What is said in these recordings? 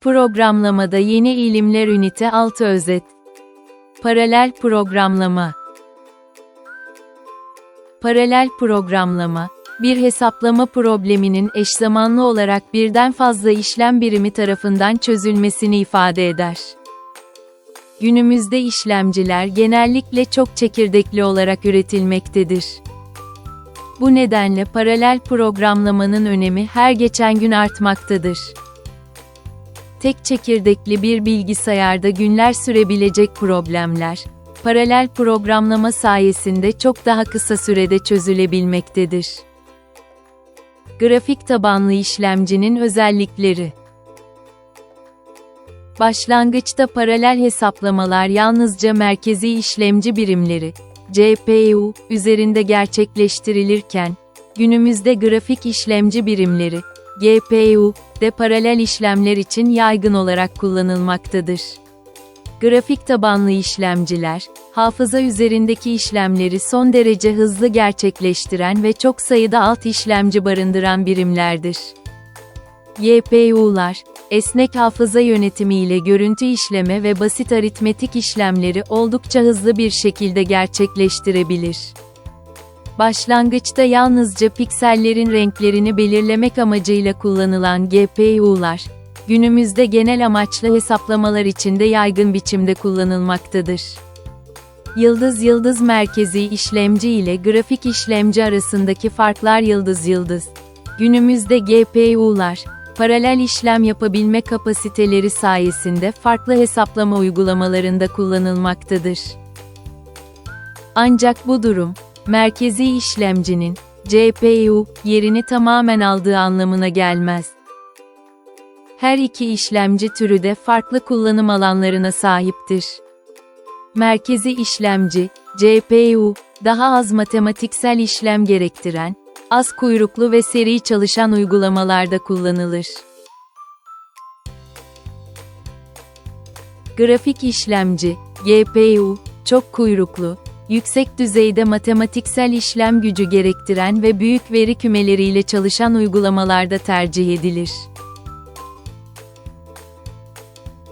Programlamada Yeni İlimler Ünite 6 Özet Paralel programlama Paralel programlama, bir hesaplama probleminin eş zamanlı olarak birden fazla işlem birimi tarafından çözülmesini ifade eder. Günümüzde işlemciler genellikle çok çekirdekli olarak üretilmektedir. Bu nedenle paralel programlamanın önemi her geçen gün artmaktadır. Tek çekirdekli bir bilgisayarda günler sürebilecek problemler, paralel programlama sayesinde çok daha kısa sürede çözülebilmektedir. Grafik tabanlı işlemcinin özellikleri Başlangıçta paralel hesaplamalar yalnızca merkezi işlemci birimleri, CPU, üzerinde gerçekleştirilirken, günümüzde grafik işlemci birimleri, GPU, de paralel işlemler için yaygın olarak kullanılmaktadır. Grafik tabanlı işlemciler, hafıza üzerindeki işlemleri son derece hızlı gerçekleştiren ve çok sayıda alt işlemci barındıran birimlerdir. YPU'lar, esnek hafıza yönetimi ile görüntü işleme ve basit aritmetik işlemleri oldukça hızlı bir şekilde gerçekleştirebilir. Başlangıçta yalnızca piksellerin renklerini belirlemek amacıyla kullanılan GPU'lar, günümüzde genel amaçlı hesaplamalar içinde yaygın biçimde kullanılmaktadır. Yıldız-yıldız merkezi işlemci ile grafik işlemci arasındaki farklar yıldız-yıldız. Günümüzde GPU'lar, paralel işlem yapabilme kapasiteleri sayesinde farklı hesaplama uygulamalarında kullanılmaktadır. Ancak bu durum, merkezi işlemcinin, CPU, yerini tamamen aldığı anlamına gelmez. Her iki işlemci türü de farklı kullanım alanlarına sahiptir. Merkezi işlemci, CPU, daha az matematiksel işlem gerektiren, az kuyruklu ve seri çalışan uygulamalarda kullanılır. Grafik işlemci, GPU, çok kuyruklu, yüksek düzeyde matematiksel işlem gücü gerektiren ve büyük veri kümeleriyle çalışan uygulamalarda tercih edilir.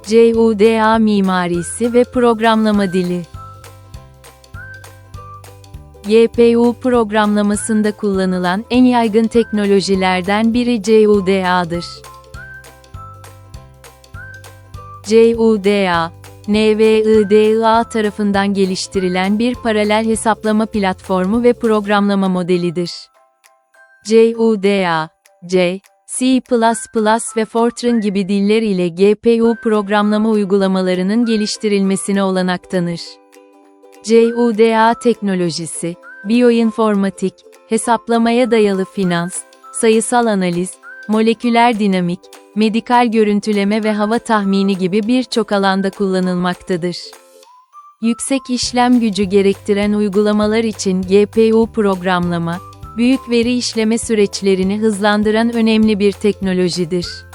CUDA mimarisi ve programlama dili YPU programlamasında kullanılan en yaygın teknolojilerden biri CUDA'dır. CUDA, NVIDIA tarafından geliştirilen bir paralel hesaplama platformu ve programlama modelidir. CUDA, C, C++ ve Fortran gibi diller ile GPU programlama uygulamalarının geliştirilmesine olanak tanır. CUDA teknolojisi, biyoinformatik, hesaplamaya dayalı finans, sayısal analiz, moleküler dinamik, medikal görüntüleme ve hava tahmini gibi birçok alanda kullanılmaktadır. Yüksek işlem gücü gerektiren uygulamalar için GPU programlama, büyük veri işleme süreçlerini hızlandıran önemli bir teknolojidir.